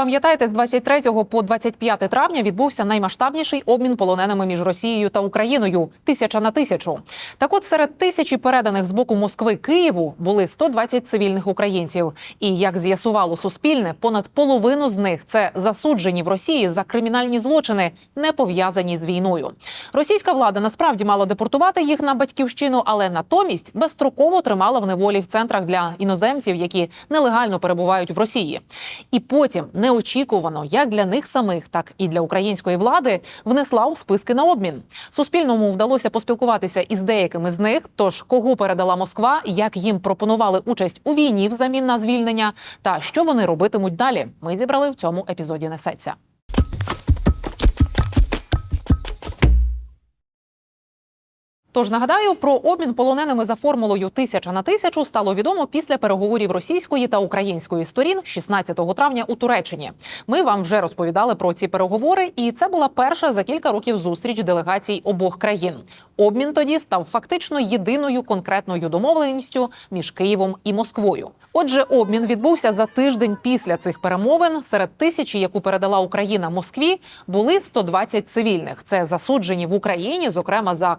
Пам'ятаєте, з 23 по 25 травня відбувся наймасштабніший обмін полоненими між Росією та Україною тисяча на тисячу. Так, от серед тисячі переданих з боку Москви Києву були 120 цивільних українців. І як з'ясувало Суспільне, понад половину з них це засуджені в Росії за кримінальні злочини, не пов'язані з війною. Російська влада насправді мала депортувати їх на батьківщину, але натомість безстроково тримала в неволі в центрах для іноземців, які нелегально перебувають в Росії. І потім неочікувано, як для них самих, так і для української влади, внесла у списки на обмін. Суспільному вдалося поспілкуватися із деякими з них. Тож кого передала Москва, як їм пропонували участь у війні взамін на звільнення, та що вони робитимуть далі. Ми зібрали в цьому епізоді. Несеться. Тож нагадаю, про обмін полоненими за формулою тисяча на тисячу стало відомо після переговорів російської та української сторін 16 травня у Туреччині. Ми вам вже розповідали про ці переговори, і це була перша за кілька років зустріч делегацій обох країн. Обмін тоді став фактично єдиною конкретною домовленістю між Києвом і Москвою. Отже, обмін відбувся за тиждень після цих перемовин. Серед тисячі, яку передала Україна Москві, були 120 цивільних. Це засуджені в Україні, зокрема за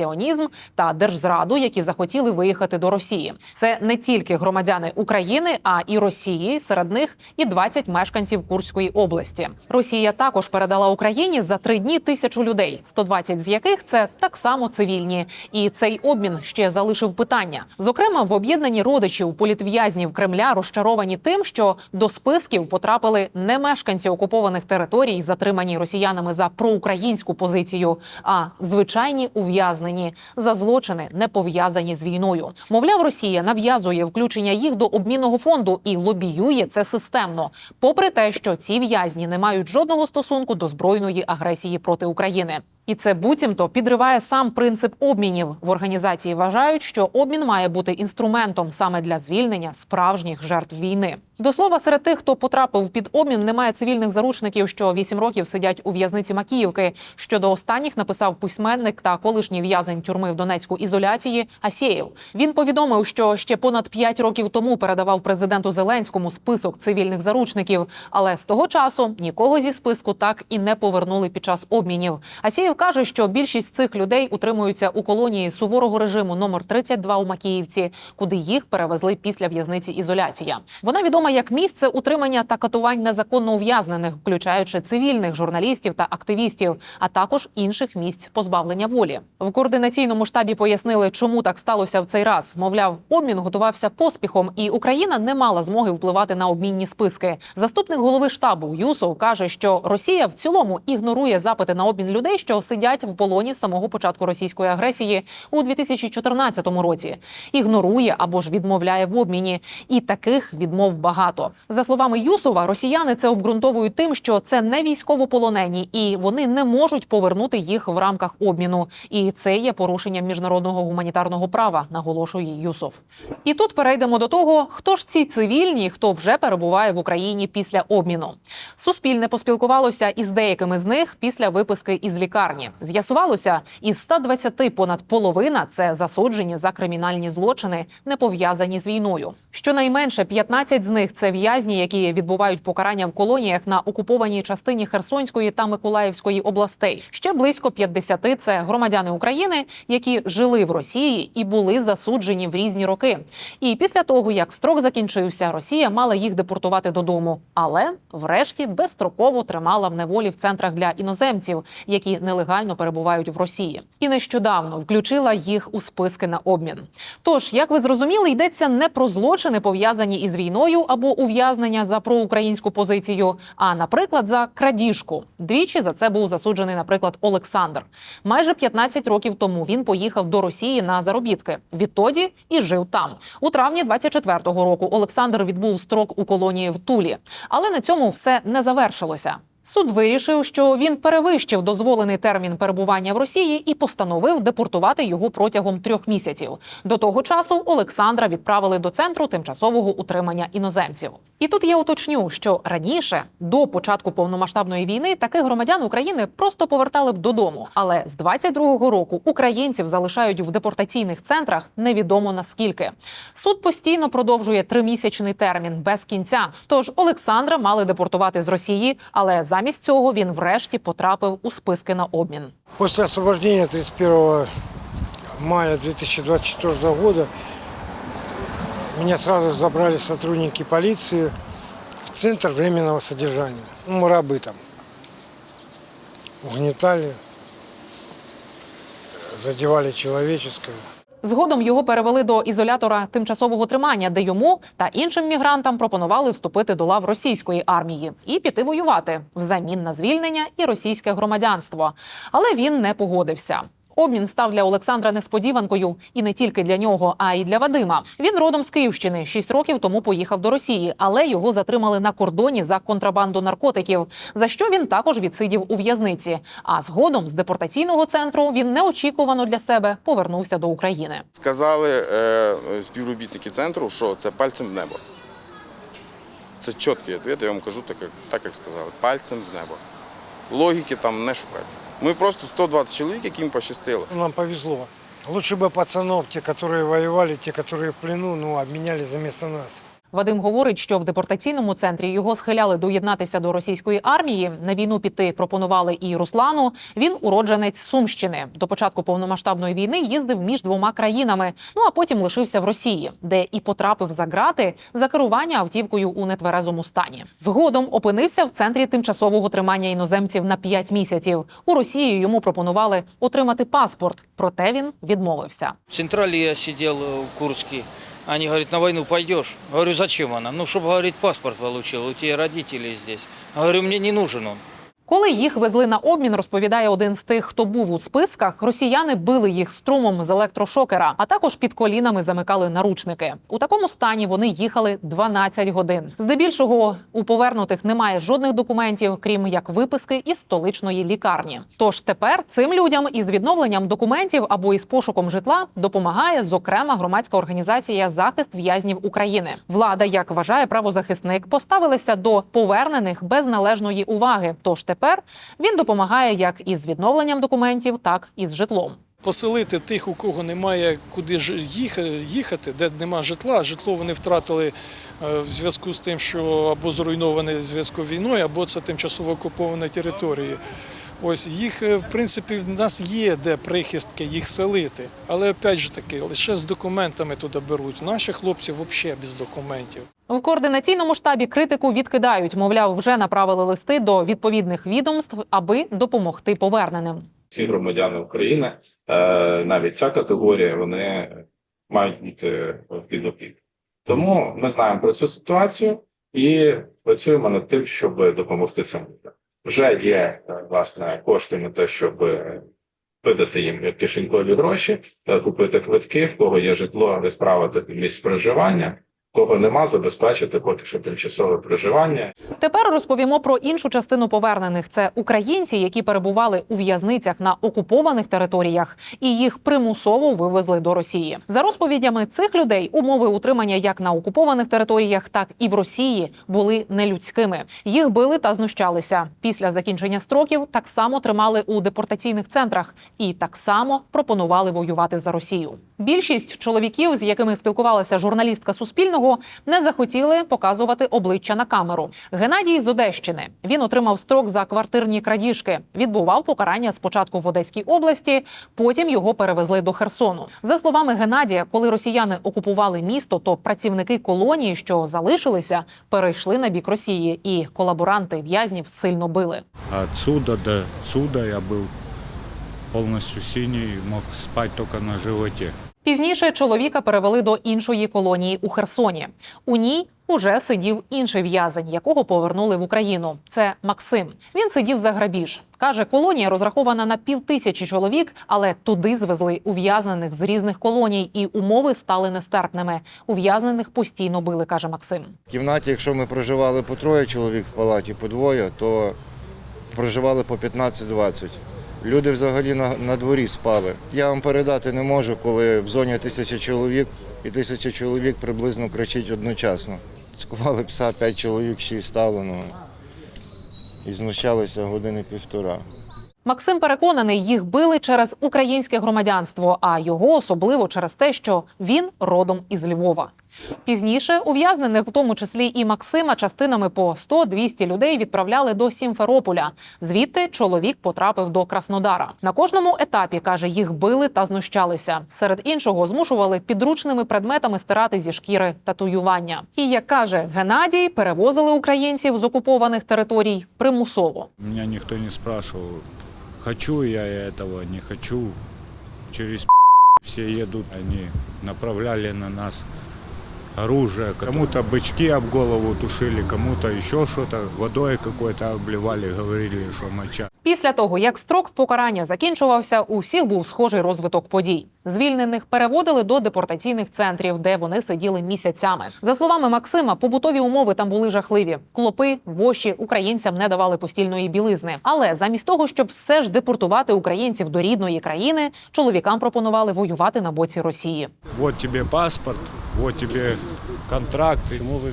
колабораціонізм та держзраду, які захотіли виїхати до Росії. Це не тільки громадяни України, а і Росії. Серед них і 20 мешканців Курської області. Росія також передала Україні за три дні тисячу людей, 120 з яких це так само цивільні. І цей обмін ще залишив питання. Зокрема, в об'єднанні родичів політв'язнів Кремля розчаровані тим, що до списків потрапили не мешканці окупованих територій, затримані росіянами за проукраїнську позицію, а звичайні ув'язнені за злочини, не пов'язані з війною. Мовляв, Росія нав'язує включення їх до обмінного фонду і лобіює це системно, попри те, що ці в'язні не мають жодного стосунку до збройної агресії проти України. І це буцімто підриває сам принцип обмінів. В організації вважають, що обмін має бути інструментом саме для звільнення справжніх жертв війни. До слова, серед тих, хто потрапив під обмін, немає цивільних заручників, що вісім років сидять у в'язниці Макіївки. Щодо останніх написав письменник та колишній в'язень тюрми в Донецьку ізоляції Асєєв. Він повідомив, що ще понад п'ять років тому передавав президенту Зеленському список цивільних заручників, але з того часу нікого зі списку так і не повернули під час обмінів. Асєєв каже, що більшість цих людей утримуються у колонії суворого режиму номер 32 у Макіївці, куди їх перевезли після в'язниці ізоляція. Вона відома як місце утримання та катувань незаконно ув'язнених, включаючи цивільних журналістів та активістів, а також інших місць позбавлення волі. В координаційному штабі пояснили, чому так сталося в цей раз. Мовляв, обмін готувався поспіхом, і Україна не мала змоги впливати на обмінні списки. Заступник голови штабу Юсов каже, що Росія в цілому ігнорує запити на обмін людей, що сидять в полоні з самого початку російської агресії у 2014 році. Ігнорує або ж відмовляє в обміні, і таких відмов багато. За словами Юсова, росіяни це обґрунтовують тим, що це не військовополонені, і вони не можуть повернути їх в рамках обміну. І це є порушенням міжнародного гуманітарного права, наголошує Юсов. І тут перейдемо до того, хто ж ці цивільні, хто вже перебуває в Україні після обміну. Суспільне поспілкувалося із деякими з них після виписки із лікарні. З'ясувалося, із 120 понад половина це засуджені за кримінальні злочини, не пов'язані з війною. Щонайменше 15 з них це в'язні, які відбувають покарання в колоніях на окупованій частині Херсонської та Миколаївської областей. Ще близько 50 – це громадяни України, які жили в Росії і були засуджені в різні роки. І після того, як строк закінчився, Росія мала їх депортувати додому, але врешті безстроково тримала в неволі в центрах для іноземців, які нелегально перебувають в Росії, і нещодавно включила їх у списки на обмін. Тож, як ви зрозуміли, йдеться не про злочини пов'язані із війною або ув'язнення за проукраїнську позицію, а наприклад, за крадіжку. Двічі за це був засуджений, наприклад, Олександр. Майже 15 років тому він поїхав до Росії на заробітки. Відтоді і жив там. У травні 24-го року Олександр відбув строк у колонії в Тулі, але на цьому все не завершилося. Суд вирішив, що він перевищив дозволений термін перебування в Росії і постановив депортувати його протягом трьох місяців. До того часу Олександра відправили до центру тимчасового утримання іноземців. І тут я уточню, що раніше, до початку повномасштабної війни, таких громадян України просто повертали б додому. Але з 22-го року українців залишають в депортаційних центрах невідомо наскільки. Суд постійно продовжує тримісячний термін без кінця. Тож Олександра мали депортувати з Росії, але замість цього він врешті потрапив у списки на обмін. После освобождения 31 мая 2024 года меня сразу забрали сотрудники полиции в центр временного содержания. Ну, рабы там. Угнетали, задевали человеческое. Згодом його перевели до ізолятора тимчасового тримання, де йому та іншим мігрантам пропонували вступити до лав російської армії і піти воювати взамін на звільнення і російське громадянство. Але він не погодився. Обмін став для Олександра несподіванкою і не тільки для нього, а й для Вадима. Він родом з Київщини. Шість років тому поїхав до Росії, але його затримали на кордоні за контрабанду наркотиків, за що він також відсидів у в'язниці. А згодом з депортаційного центру він неочікувано для себе повернувся до України. Сказали е, співробітники центру, що це пальцем в небо. Це чіткий відповідь, я вам кажу так, як, так, як сказали. Пальцем в небо. Логіки там не шукати. Ми просто 120 чоловік, яким пощастило. Нам повезло. Лучше бы пацанов, те, которые воевали, те, которые в плену, ну, обменяли за место нас. Вадим говорить, що в депортаційному центрі його схиляли доєднатися до російської армії. На війну піти пропонували і Руслану. Він уродженець Сумщини. До початку повномасштабної війни їздив між двома країнами. Ну а потім лишився в Росії, де і потрапив за грати за керування автівкою у нетверезому стані. Згодом опинився в центрі тимчасового тримання іноземців на 5 місяців. У Росії йому пропонували отримати паспорт, проте він відмовився. В Централе я сидел э, в Курске. Они говорят, на войну пойдешь? Говорю, зачем она? Ну, чтобы, говорит, паспорт получил. У тебя родители здесь. Говорю, мне не нужен он. Коли їх везли на обмін, розповідає один з тих, хто був у списках. Росіяни били їх струмом з електрошокера, а також під колінами замикали наручники. У такому стані вони їхали 12 годин. Здебільшого у повернутих немає жодних документів, крім як виписки із столичної лікарні. Тож тепер цим людям із відновленням документів або із пошуком житла допомагає зокрема громадська організація захист в'язнів України. Влада, як вважає правозахисник, поставилася до повернених без належної уваги. Тож тепер він допомагає як із відновленням документів, так і з житлом. поселити тих, у кого немає куди їхати, де нема житла. Житло вони втратили е, в зв'язку з тим, що або зруйноване зв'язку війною, або це тимчасово окуповані території. Ось їх, е, в принципі, в нас є де прихистки їх селити. Але опять же таки, лише з документами туди беруть. Наші хлопці взагалі без документів. В координаційному штабі критику відкидають. Мовляв, вже направили листи до відповідних відомств, аби допомогти поверненим. всі громадяни України, е, навіть ця категорія, вони мають бути під опікою. Тому ми знаємо про цю ситуацію і працюємо над тим, щоб допомогти цим людям. Вже є е, власне кошти на те, щоб е, видати їм кишенькові гроші, е, купити квитки, в кого є житло, відправити місць проживання, кого нема, забезпечити поки тимчасове проживання Тепер розповімо про іншу частину повернених. Це українці, які перебували у в'язницях на окупованих територіях, і їх примусово вивезли до Росії. За розповідями цих людей, умови утримання як на окупованих територіях, так і в Росії були нелюдськими. Їх били та знущалися. Після закінчення строків так само тримали у депортаційних центрах і так само пропонували воювати за Росію. Більшість чоловіків, з якими спілкувалася журналістка Суспільного, не захотіли показувати обличчя на камеру. Геннадій з Одещини він отримав строк за квартирні крадіжки. Відбував покарання спочатку в Одеській області, потім його перевезли до Херсону. За словами Геннадія, коли росіяни окупували місто, то працівники колонії, що залишилися, перейшли на бік Росії, і колаборанти в'язнів сильно били. Отсюда до сюда я был полностью синий, мог спать только на животе. Пізніше чоловіка перевели до іншої колонії у Херсоні. У ній уже сидів інший в'язень, якого повернули в Україну. Це Максим. Він сидів за грабіж. Каже, колонія розрахована на півтисячі чоловік, але туди звезли ув'язнених з різних колоній, і умови стали нестерпними. Ув'язнених постійно били, каже Максим. В кімнаті, якщо ми проживали по троє чоловік в палаті, по двоє, то проживали по 15-20. Люди взагалі на, на дворі спали. Я вам передати не можу, коли в зоні тисяча чоловік і тисяча чоловік приблизно кричить одночасно. Цькували пса, п'ять чоловік, шість стало, ну, і знущалися години півтора. Максим переконаний, їх били через українське громадянство, а його особливо через те, що він родом із Львова. Пізніше ув'язнених, в тому числі і Максима, частинами по 100-200 людей відправляли до Сімферополя. Звідти чоловік потрапив до Краснодара. На кожному етапі каже, їх били та знущалися. Серед іншого змушували підручними предметами стирати зі шкіри татуювання. І як каже Геннадій, перевозили українців з окупованих територій примусово. Меня никто не спрашивал, хочу я этого, не хочу. Через все едут, они направляли на нас оружие. Кому-то бычки об голову тушили, кому-то еще что-то, водой какой-то обливали, говорили, что моча. Після того, як строк покарання закінчувався, у всіх був схожий розвиток подій. Звільнених переводили до депортаційних центрів, де вони сиділи місяцями. За словами Максима, побутові умови там були жахливі. Клопи, воші українцям не давали постільної білизни. Але замість того, щоб все ж депортувати українців до рідної країни, чоловікам пропонували воювати на боці Росії. Вот тебе паспорт, вот тебе контракт. Чему вы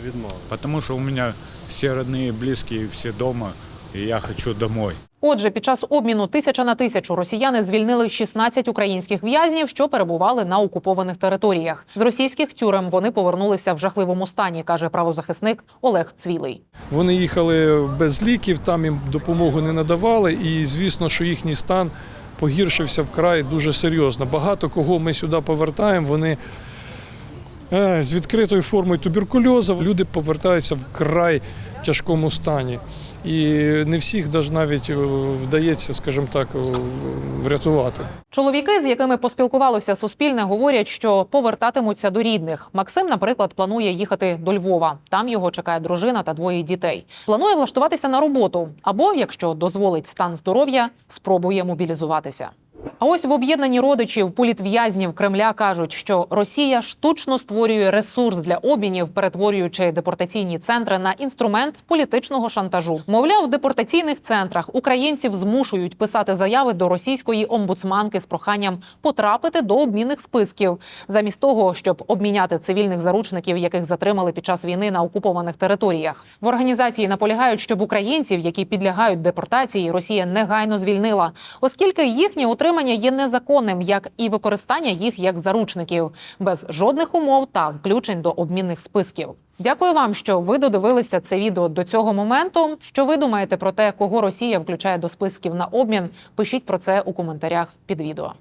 Потому что у меня все родные, близкие, все дома, и я хочу домой. Отже, під час обміну тисяча на тисячу росіяни звільнили 16 українських в'язнів, що перебували на окупованих територіях. З російських тюрем вони повернулися в жахливому стані, каже правозахисник Олег Цвілий. Вони їхали без ліків, там їм допомогу не надавали, і звісно, що їхній стан погіршився вкрай дуже серйозно. Багато кого ми сюди повертаємо, вони е, з відкритою формою туберкульозу, люди повертаються в край тяжкому стані. І не всіх навіть е, вдається, скажімо так, е, врятувати. Чоловіки, з якими поспілкувалося Суспільне, говорять, що повертатимуться до рідних. Максим, наприклад, планує їхати до Львова. Там його чекає дружина та двоє дітей. Планує влаштуватися на роботу або, якщо дозволить стан здоров'я, спробує мобілізуватися. А ось в об'єднанні родичів політв'язнів Кремля кажуть, що Росія штучно створює ресурс для обмінів, перетворюючи депортаційні центри на інструмент політичного шантажу. Мовляв, в депортаційних центрах українців змушують писати заяви до російської омбудсманки з проханням потрапити до обмінних списків, замість того, щоб обміняти цивільних заручників, яких затримали під час війни на окупованих територіях. В організації наполягають, щоб українців, які підлягають депортації, Росія негайно звільнила, оскільки їхнє утримання є незаконним, як і використання їх як заручників, без жодних умов та включень до обмінних списків. Дякую вам, що ви додивилися це відео до цього моменту. Що ви думаєте про те, кого Росія включає до списків на обмін? Пишіть про це у коментарях під відео.